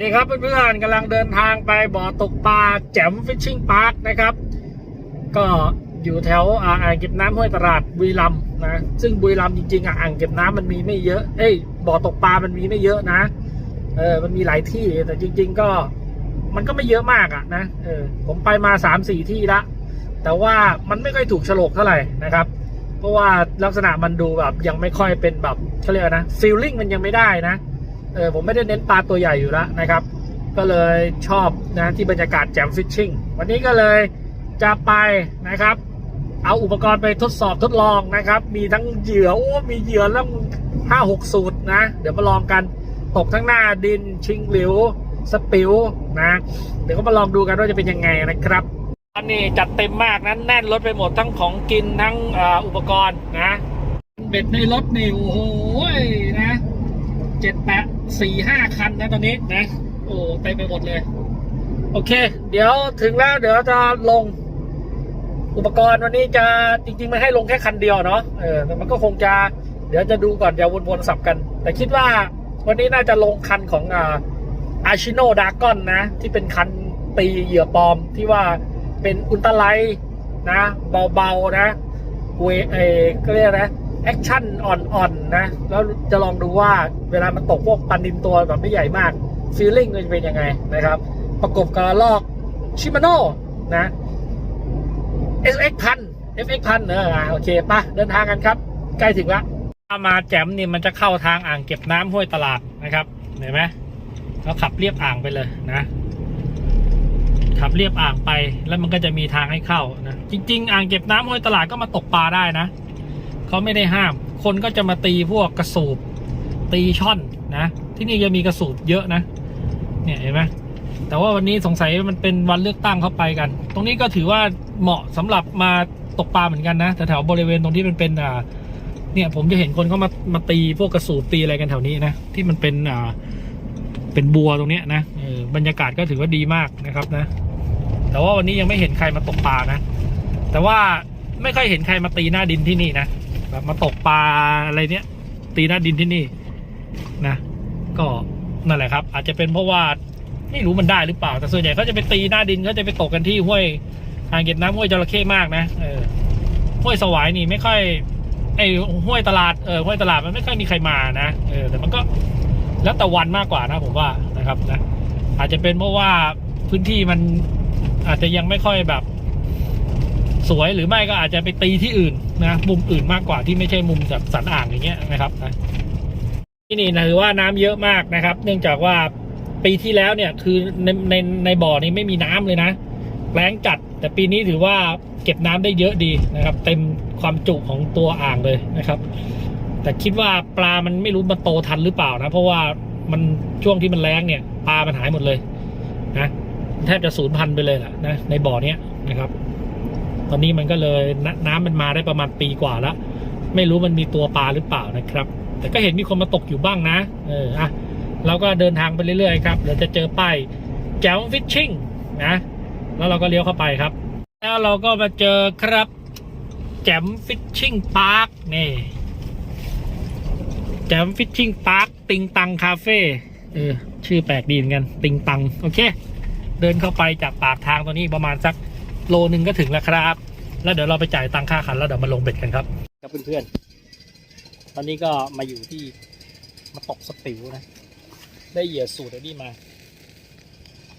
นี่ครับเพื่อนๆกำลังเดินทางไปบ่อตกปลาแจ่มฟิชชิ่งพาร์คนะครับ ก็อยู่แถวอ่างเก็บน้ำห้วยตลาดบุรีรัมนะซึ่งบุรีรัมจริงๆอ่างเก็บน้ำมันมีไม่เยอะเอ้ยบ่อตกปลามันมีไม่เยอะนะเออมันมีหลายที่แต่จริง ๆ ก็มันก็ไม่เยอะมากอะนะเออผมไปมาสามสี่ที่ละ แต่ว่ามันไม่ค่อยถูกฉลกเท่าไหร่นะครับ เพราะว่าลักษณะมันดูแบบยังไม่ค่อยเป็นแบบเขาเรียกนะฟีลลิ่งมันยังไม่ได้นะ เออผมไม่ได้เน้นปลาตัวใหญ่อยู่แล้วนะครับ ก็เลยชอบนะที่บรรยากาศแจ่มฟิชชิ่งวันนี้ก็เลยจะไปนะครับ เอาอุปกรณ์ไปทดสอบทดลองนะครับ มีทั้งเหยื่อโอ้มีเหยื่อแล้วห้าหกสูตรนะ เดี๋ยวมาลองกันตกทั้งหน้าดินชิงหลิวสปิวนะ เดี๋ยวก็มาลองดูกันว่าจะเป็นยังไงนะครับอันนี้จัดเต็มมากนั้นแน่นรถไปหมดทั้งของกินทั้งอาอุปกรณ์นะเบ็ดในรถนี่โอ้โหนะเจ็ดแปด สี่ห้าคันนะตอนนี้นะ โอ้เต็มไปหมดเลย โอเค เดี๋ยวถึงแล้วเดี๋ยวจะลง อุปกรณ์วันนี้จะจริงๆมันให้ลงแค่คันเดียวเนาะเออแต่มันก็คงจะ เดี๋ยวจะดูก่อนเดี๋ยววนๆสับกัน แต่คิดว่าวันนี้น่าจะลงคันของอ่าอาชิโนดากอนนะ ที่เป็นคันตีเหยื่อปลอมที่ว่าเป็นอุลตร้าไลท์นะ เบาๆนะเวเอก็เรียกนะ แอคชั่นอ่อนๆนะ แล้วจะลองดูว่าเวลามันตกพวกปันดินตัวแบบไม่ใหญ่มากฟีลลิ่งมันจะเป็นยังไงนะครับ ประกบกับลอกชิมาโน่นะ SX พัน FX พันเออโอเคปะเดินทางกันครับ ใกล้ถึงละถ้ามาแจมนี่มันจะเข้าทางอ่างเก็บน้ำห้วยตลาดนะครับเห็นไหมเราขับเรียบอ่างไปเลยนะ ขับเรียบอ่างไปแล้วมันก็จะมีทางให้เข้านะจริง ๆ อ่างเก็บน้ำห้วยตลาดก็มาตกปลาได้นะ เขาไม่ได้ห้าม คนก็จะมาตีพวกกระสูบตีช่อนนะ ที่นี่จะมีกระสูบเยอะนะ เนี่ยเห็นไหมแต่ว่าวันนี้สงสัยมันเป็นวันเลือกตั้งเข้าไปกัน ตรงนี้ก็ถือว่าเหมาะสำหรับมาตกปลาเหมือนกันนะแถวบริเวณตรงที่มันเป็นอ่าเนี่ยผมจะเห็นคนเขามามาตีพวกกระสูบตีอะไรกันแถวนี้นะ ที่มันเป็นอ่าเป็นบัวตรงเนี้ยนะออบรรยากาศก็ถือว่าดีมากนะครับนะ แต่ว่าวันนี้ยังไม่เห็นใครมาตกปลานะ แต่ว่าไม่ค่อยเห็นใครมาตีหน้าดินที่นี่นะ แบบมาตกปลาอะไรเนี้ย ตีหน้าดินที่นี่นะ ก็นั่นแหละครับ อาจจะเป็นเพราะว่าไม่รู้มันได้หรือเปล่า แต่ส่วนใหญ่เขาจะไปตีหน้าดินเขาจะไปตกกันที่ห้วยอ่างเก็บน้ำห้วยจระเข้มากนะเออห้วยสวายนี่ไม่ค่อยไอ้ห้วยตลาดเออห้วยตลาดมันไม่ค่อยมีใครมานะเออแต่มันก็แล้วแต่วันมากกว่านะผมว่านะครับนะอาจจะเป็นเพราะว่าพื้นที่มันอาจจะยังไม่ค่อยแบบ สวยหรือไม่ก็อาจจะไปตีที่อื่น นะมุมอื่นมากกว่าที่ไม่ใช่มุมแบบสันอ่างอย่างเงี้ยนะครับนะที่นี่นะถือว่าน้ำเยอะมากนะครับ เนื่องจากว่าปีที่แล้วเนี่ยคือในในในบ่อนี้ไม่มีน้ำเลยนะแรงจัด แต่ปีนี้ถือว่าเก็บน้ำได้เยอะดีนะครับ เต็มความจุของตัวอ่างเลยนะครับ แต่คิดว่าปลามันไม่รู้มันโตทันหรือเปล่านะ เพราะว่ามันช่วงที่มันแรงเนี่ย ปลามันหายหมดเลยนะแทบจะสูญพันธุ์ไปเลยแหละนะในบ่อเนี้ยนะครับ ตอนนี้มันก็เลยนน้ำมันมาได้ประมาณปีกว่าแล้ว ไม่รู้มันมีตัวปลาหรือเปล่านะครับ แต่ก็เห็นมีคนมาตกอยู่บ้างนะ เอออะเราก็เดินทางไปเรื่อยๆครับเดี๋ยวจะเจอป้ายแจ๋วฟิชชิ่งนะแล้วเราก็เลี้ยวเข้าไปครับ แล้วเราก็มาเจอครับแจ๋มฟิชชิ่งพาร์คนี่แจมฟิชชิ่งพาร์คติงตังคาเฟ่เออชื่อแปลกดีเหมือนกัน ติงตัง โอเค เดินเข้าไปจากปากทางตรงนี้ประมาณสัก โลนึงก็ถึงแล้วครับ แล้วเดี๋ยวเราไปจ่ายตังค่าคันแล้วเดี๋ยวมาลงเบ็ดกันครับครับเพื่อนๆตอนนี้ก็มาอยู่ที่มาตกสปิวนะ ได้เหยื่อสูตรไอ้นี่มา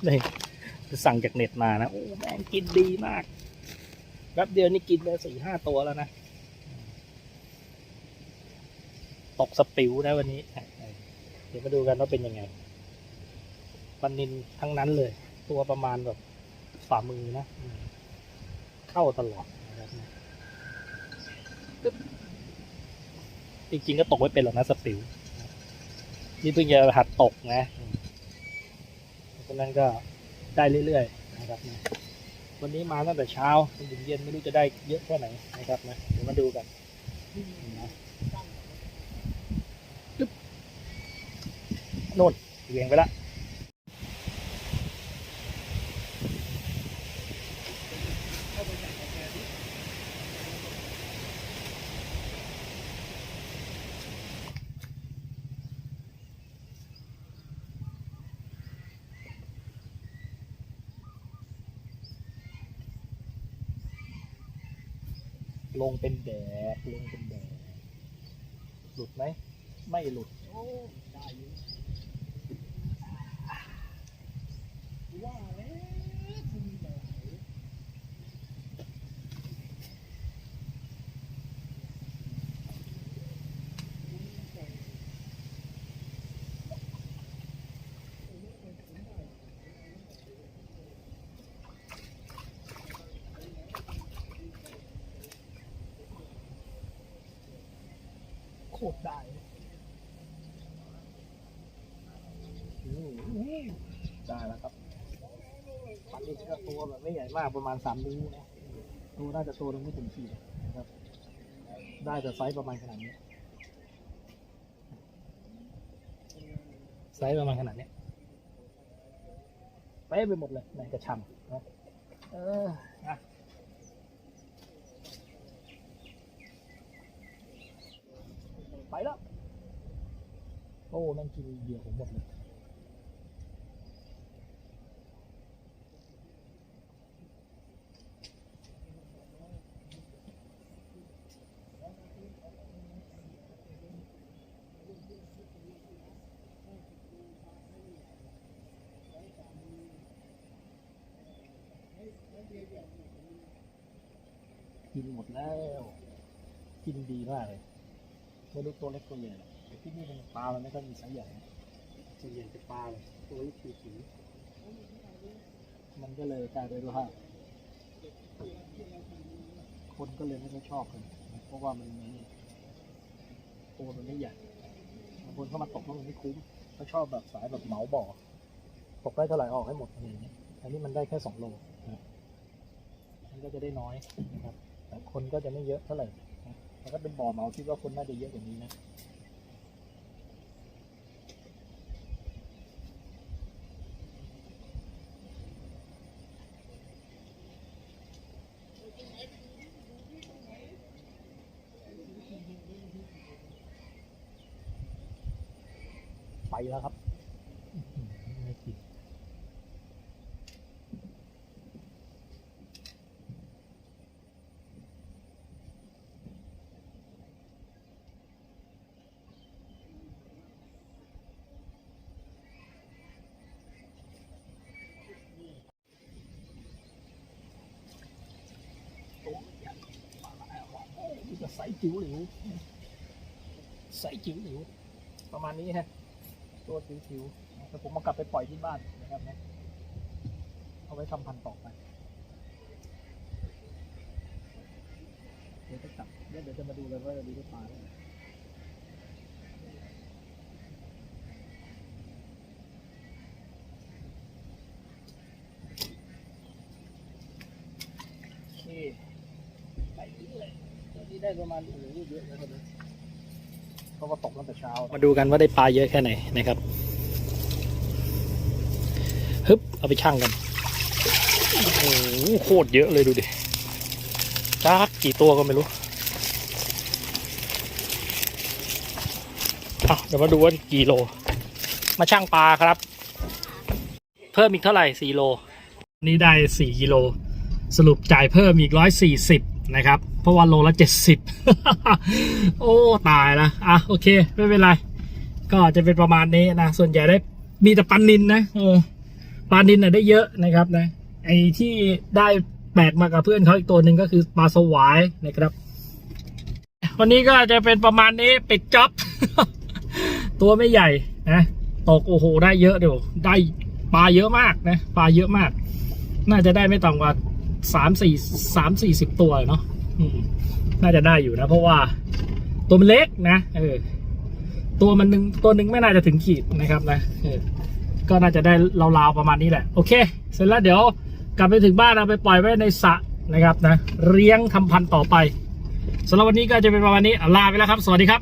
ได้สั่งจากเน็ตมานะ โอ้แม่งกินดีมากแป๊บเดียวนี่กินไปสี่ห้าตัวแล้วนะ ตกสปิวนะวันนี้ เดี๋ยวมาดูกันว่าเป็นยังไงปันนินทั้งนั้นเลย ตัวประมาณแบบฝ่ามือนะ เข้าตลอดนะครับจริงๆก็ตกไม่เป็นหรอกนะสปิวนี่เพิ่งจะหัดตกนะอืมเพราะฉะนั้นก็ได้เรื่อยๆนะครับนะวันนี้มาตั้งแต่เช้าจนถึงเย็นไม่รู้จะได้เยอะแค่ไหนนะครับนะเดี๋ยวมาดูกันนะโน่นเวียงไปละ ลงเป็นแดดลงเป็นแดดหลุดไหม ไม่หลุด โอ้ ได้อยู่ว่าแล้วคุณแดด โคตรได้ได้แล้วครับปันนี้ก็ตัวแบบไม่ใหญ่มากประมาณสามนิ้วนะตัวน่าจะโตลงไม่ถึงขีดนะครับ ได้แต่ไซส์ประมาณขนาดนี้ ไซส์ประมาณขนาดนี้เป๊ะไปหมดเลยในกระชังนะเออนะ ไปแล้ว โอ้แมันกินเหยื่อผมหมดเลยกินหมดแล้ว กินดีมากเลย ไม่รู้ตัวเล็กตัวใหญ่หรอกแต่ที่นี่มันปลามันไม่ค่อยมีไซส์ใหญ่นะส่วนใหญ่จะปลาเลยตัวเล็กจิ๋วๆมันก็เลยกลายเป็นว่าคนก็เลยไม่ค่อยชอบกันเพราะว่ามันไม่ตัวมันไม่ใหญ่บางคนเข้ามาตกแล้วมันไม่คุ้มเขาชอบแบบสายแบบเหมาบ่อตกได้เท่าไหร่ออกให้หมดอะไรอย่างเงี้ยอันนี้มันได้แค่สองโลนะมันก็จะได้น้อยนะครับแต่คนก็จะไม่เยอะเท่าไหร่นะ แต่ถ้าเป็นบ่อเหมาคิดว่าคนน่าจะเยอะกว่านี้นะไปแล้วครับอื้อหือไม่กินนี่ก็ใส่จิ๋วหลิวใส่จิ๋วหลิวประมาณนี้ฮะตัวจิ๋วๆนะแต่ผมมากลับไปปล่อยที่บ้านนะครับนะเอาไว้ทำพันธุ์ต่อไปเดี๋ยวจะจับเดี๋ยวจะมาดูเลยว่าจะดีหรือเปล่าได้ไหมโอเคไปนี่เลยตัวนี้ ได้ประมาณโอ้โหเยอะแล้วครับเพราะว่าตกตั้งแต่เช้ามาดูกันว่าได้ปลาเยอะแค่ไหนนะครับฮึบเอาไปชั่งกันโอ้โหโคตรเยอะเลยดูดิจักกี่ตัวก็ไม่รู้อะเดี๋ยวมาดูว่ากี่โล มาชั่งปลาครับ เพิ่มอีกเท่าไหร่สี่โล นี่ได้สี่กิโล สรุปจ่ายเพิ่มอีกร้อยสี่สิบ นะครับ เพราะว่าโลละเจ็ดสิบโอ้ ตายละอะโอเค ไม่เป็นไร ก็จะเป็นประมาณนี้นะ ส่วนใหญ่ได้มีแต่ปันนินนะเอปลานินน่ะได้เยอะนะครับนะไอ้ที่ได้แบกมากับเพื่อนเขาอีกตัวหนึ่งก็คือปลาสวายนะครับ วันนี้ก็จะเป็นประมาณนี้ปิดจ็อบ ตัวไม่ใหญ่นะตกโอ้โหได้เยอะเดี๋ยวได้ปลาเยอะมากนะปลาเยอะมาก น่าจะได้ไม่ต่ำกว่า สามสี่สามสี่สิบตัวเนาะน่าจะได้อยู่นะ เพราะว่าตัวมันเล็กนะเออ ตัวมันหนึ่งตัวหนึ่งไม่น่าจะถึงขีดนะครับนะเออก็น่าจะได้ราวๆประมาณนี้แหละ โอเค เสร็จแล้วเดี๋ยวกลับไปถึงบ้านเอาไปปล่อยไว้ในสระนะครับนะ เลี้ยงทำพันธุ์ต่อไปสำหรับวันนี้ก็จะเป็นประมาณนี้ลาไปแล้วครับ สวัสดีครับ